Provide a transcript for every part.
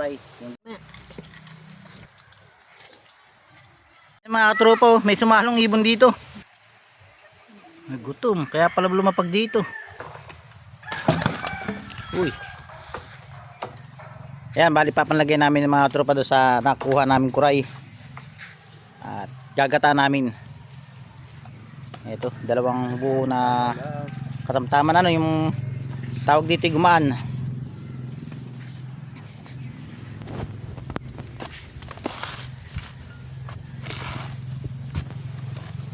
natin yung. Mga tropa, oh, may sumalong ibon dito. Nagutom, kaya pala lumapag dito. Uy. Ayan, bali papanlagay namin ng mga tropa doon sa nakuha namin kuray. At gagata namin. Ito, dalawang buo na katamtaman ano yung tawag dito gumaan.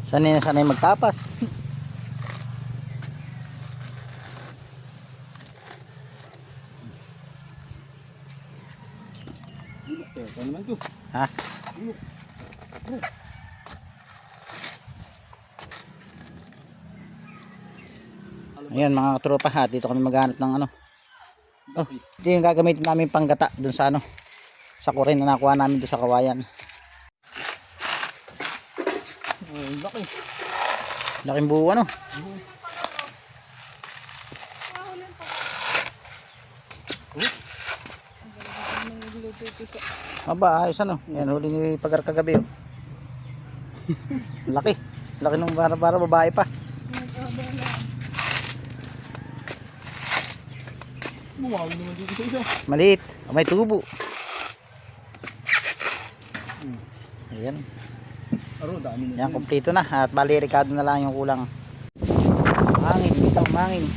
Sanay na sanay magtapas. Ha? Ayan mga tropa ha, dito kami maghanap ng ano. Oh, ito yung gagamitin namin panggata dun sa ano. Sa kurin na nakuha namin doon sa kawayan. Oh, laki. Laking buo ano. Aba, ayos ano. Yan, huli ni Pagar kagabi oh. Laki. Laki nung bara-bara babae pa. Bumawi naman dito sa isa. Maliit. May tubo. Ayan. Aro, dami na. Yan, kompleto na. At bali, Ricardo na lang yung kulang. Mangin, dito, mangin.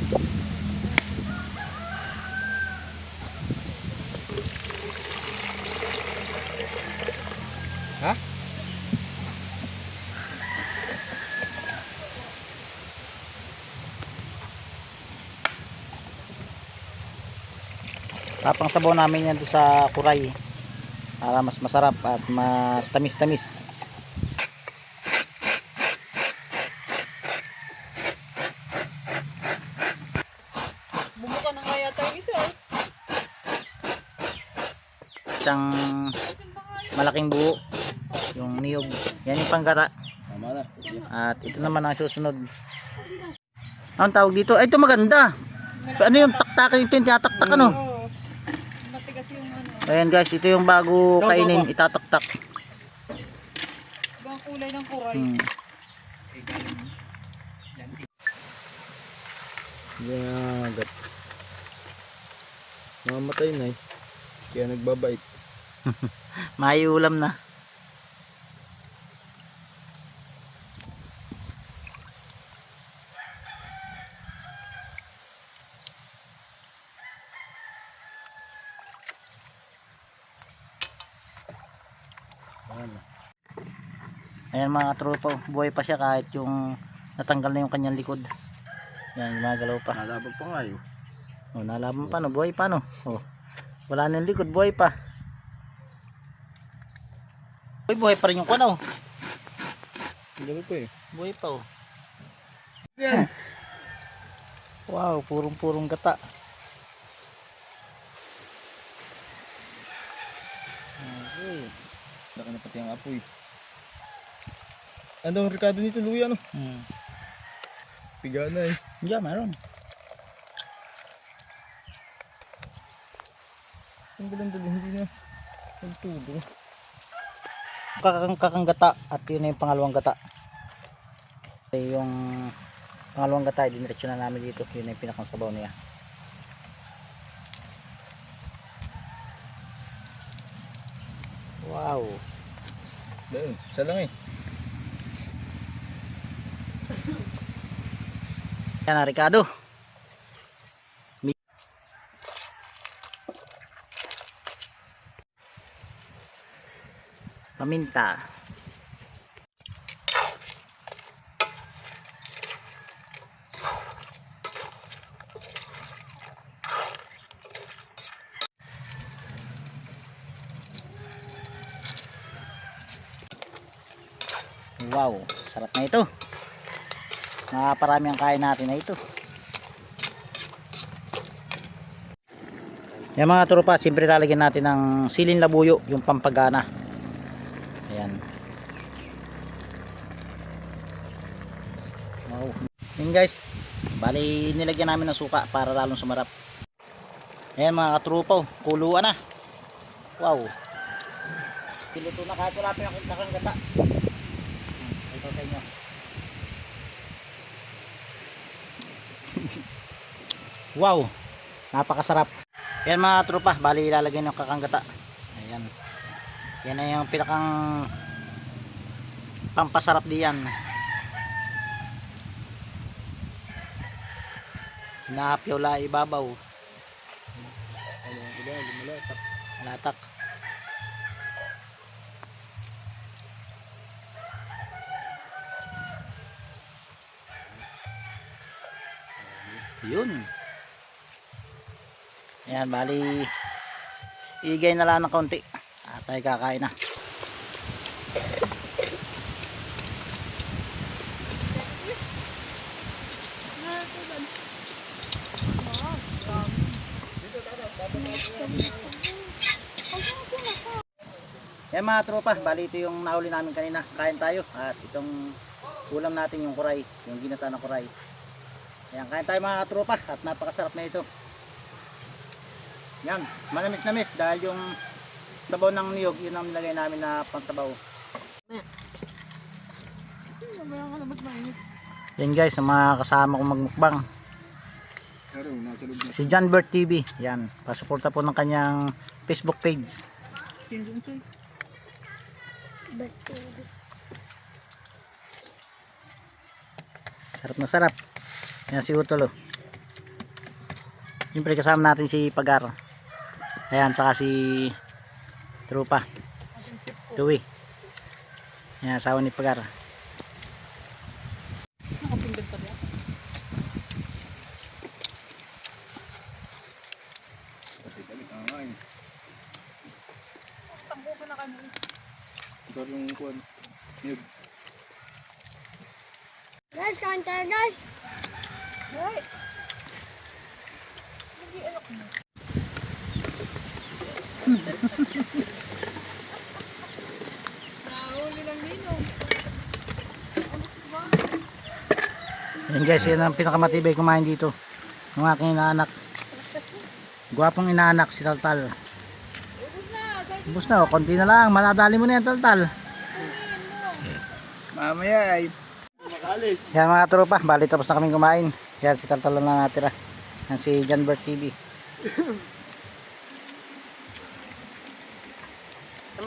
Ha? Tapang sabaw namin yan doon sa kuray. Para mas masarap at matamis-tamis. Bumuka na kaya tayo isa eh. Isang malaking buo. Yung niyog. Yan yung panggata. At ito naman ang susunod. Anong tawag dito? Ay, ito maganda. Ano yung taktakan ito yung tinataktak ano? Ano. Ayan guys, ito yung bago Go, go, kainin, itataktak. Ibang kulay ng kuray. Hmm. Yagat. Mamatay na eh. Kaya nagbabait. May ulam na. Ayan mga tropa, buhay pa siya kahit yung natanggal na yung kanyang likod. Yan, gumagalaw pa. Nalabag pa nga eh. Oh, nalaban pa no, buhay pa no. Oh. Wala na yung likod, buhay pa. Buhay, buhay pa rin yung kuno. Dami pa eh. Buhay pa oh. Yan. Wow, purong-purong gata. Okay. Laki na pati ang apoy. Ano ang Ricardo nito, luya no? Hmm. Piga na eh. Yeah, meron. Ang dalang-dalang, hindi na. Nagtubo. Kakang kakang gata at yun na yung pangalawang gata. Yung pangalawang gata, diniretso na namin dito. Yun na yung pinakang sabaw niya. Wow. Dahil, isa lang eh. Yan na, Ricardo. Paminta. Wow, sarap na ito. Nakaparami ang kain natin na ito. Yan mga tropa, siyempre lalagyan natin ng silin labuyo, yung pampagana. Ayan. Wow. Yun guys, bali nilagyan namin ng suka para lalong sumarap. Ayan mga katrupaw, kuluan na. Wow. Piluto na kahit wala pa yung nakanggata. Ito sa inyo. wow. Napakasarap. Ayan mga trupa, bali ilalagay ng kakanggata. Ayan. Yan na yung pinakang pampasarap diyan. Naapyaw la ibabaw. Latak. Yun. Ayan, bali igay na lang ng konti. Tayo kakain na. Yan mga tropa, bali ito yung nahuli namin kanina. Kain tayo at itong ulam natin yung kuray, yung ginata na kuray. Yan, kain tayo mga tropa at napakasarap na ito. Yan, manamit-namit dahil yung sabaw ng niyog, yun ang nilagay namin na pantabaw. Yan guys, ang mga kasama kong magmukbang. Si John Bert TV. Yan, pasuporta po ng kanyang Facebook page. Sarap na sarap. Yan si Utol. oh. Siyempre kasama natin si Pagar. Ayan, saka si Trupa. Tuwi. Yan, asawa ni Pagar. Nakapindad pa eh. Tambo ko na kami. Ito yung kuwan. Guys, kain tayo guys. Hoy! Hindi anak mo. Yan guys, yan ang pinakamatibay kumain dito. Yung aking inaanak. Gwapong inaanak si Taltal. Ubus na! Oh, konti na lang. Manadali mo na yan, Taltal. Mamaya ay makalis. Yan mga tropa, bali tapos na kaming kumain. Yan si Taltal na natira. Yan si John Bert TV.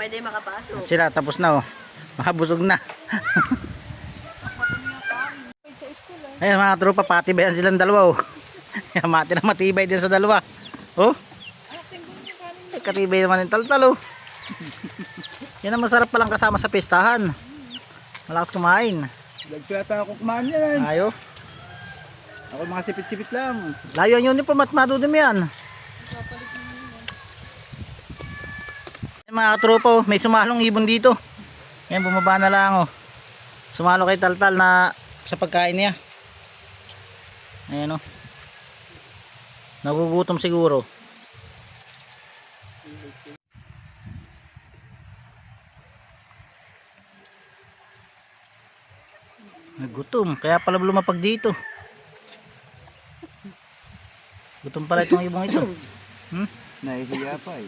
Day makapasok. At sila tapos na oh. Makabusog na. Ayan mga tropa, patibayan silang dalawa oh. Mati na matibay din sa dalawa. Oh, katibay naman yung taltal oh. Yan ang masarap palang kasama sa pistahan. Malakas kumain. Nagkata ako kumain yan. Ayo. Ako mga sipit-sipit lang. Layo ang uniform at madudumi yan. Papalit ni Ninong. Ayan, mga tropa oh, may sumalong ibon dito. Yan, bumaba na lang oh. Sumalo kay Taltal na sa pagkain niya. Ayan oh. Nagugutom siguro. Nagutom, kaya pala lumapag dito. Gutom pala itong ibong ito. Nahihiya pa eh.